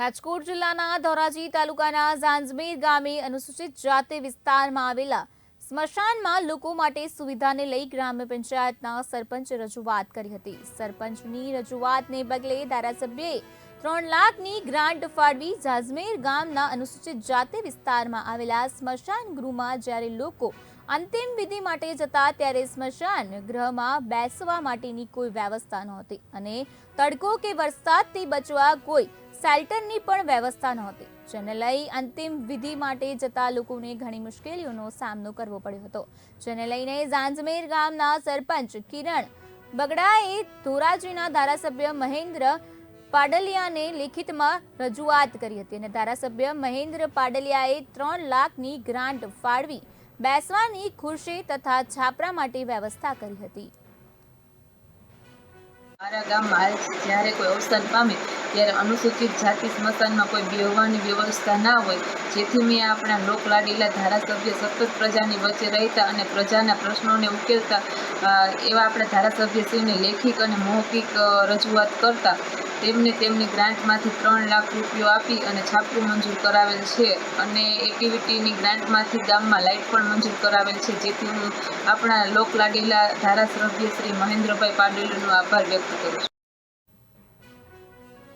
રાજકોટ જિલ્લાના ધોરાજી તાલુકાના ઝાંઝમેર ગામે અનુસૂચિત જાતિ વિસ્તારમાં આવેલા સ્મશાનમાં લોકો માટે સુવિધાને લઈ ગ્રામ્ય પંચાયતના સરપંચે રજૂઆત કરી હતી. સરપંચની રજૂઆતને પગલે ધારાસભ્યએ ત્રણ લાખની ગ્રાન્ટ ફાળવી ઝાઝમેર ગામના અનુસૂચિત જાતિ વિસ્તારમાં આવેલા સ્મશાન ગૃહમાં જ્યારે લોકો અંતિમ વિધિ માટે જતા ત્યારે સ્મશાન ગૃહમાં બેસવા માટેની કોઈ વ્યવસ્થા નહોતી અને તડકો કે વરસાદથી બચવા કોઈ શેલ્ટરની પણ વ્યવસ્થા નહોતી. જેને લઈ અંતિમ વિધિ માટે જતા લોકોને ઘણી મુશ્કેલીઓનો સામનો કરવો પડ્યો હતો. જેને લઈને ઝાંઝમેર ગામના સરપંચ કિરણ બગડાએ ધોરાજીના ધારાસભ્ય મહેન્દ્ર પાડલિયાને લિખિતમાં રજૂઆત કરી હતી અને ધારાસભ્ય મહેન્દ્ર પાડલિયાએ ત્રણ લાખની ગ્રાન્ટ ફાળવી, બેસવાની ખુરશી તથા છાપરા માટે વ્યવસ્થા કરી હતી. મારા ગામમાં જ્યારે કોઈ અવસાન પામે ત્યારે અનુસૂચિત જાતિ સ્મશાનમાં કોઈ બેહવાની વ્યવસ્થા ના હોય, જેથી મેં આપણા લોકલાડીલા ધારાસભ્ય સતત પ્રજાની વચ્ચે રહેતા અને પ્રજાના પ્રશ્નોને ઉકેલતા એવા આપણા ધારાસભ્યશ્રીને લેખિક અને મૌખિક રજૂઆત કરતા, તેમને તેમની ગ્રાન્ટમાંથી ત્રણ લાખ રૂપિયો આપી અને છાપરું મંજૂર કરાવેલ છે અને એક્ટિવિટીની ગ્રાન્ટમાંથી ગામમાં લાઇટ પણ મંજૂર કરાવેલ છે, જેથી હું આપણા લોકલાડીલા ધારાસભ્ય શ્રી મહેન્દ્રભાઈ પાડેલીનો આભાર વ્યક્ત કરું છું.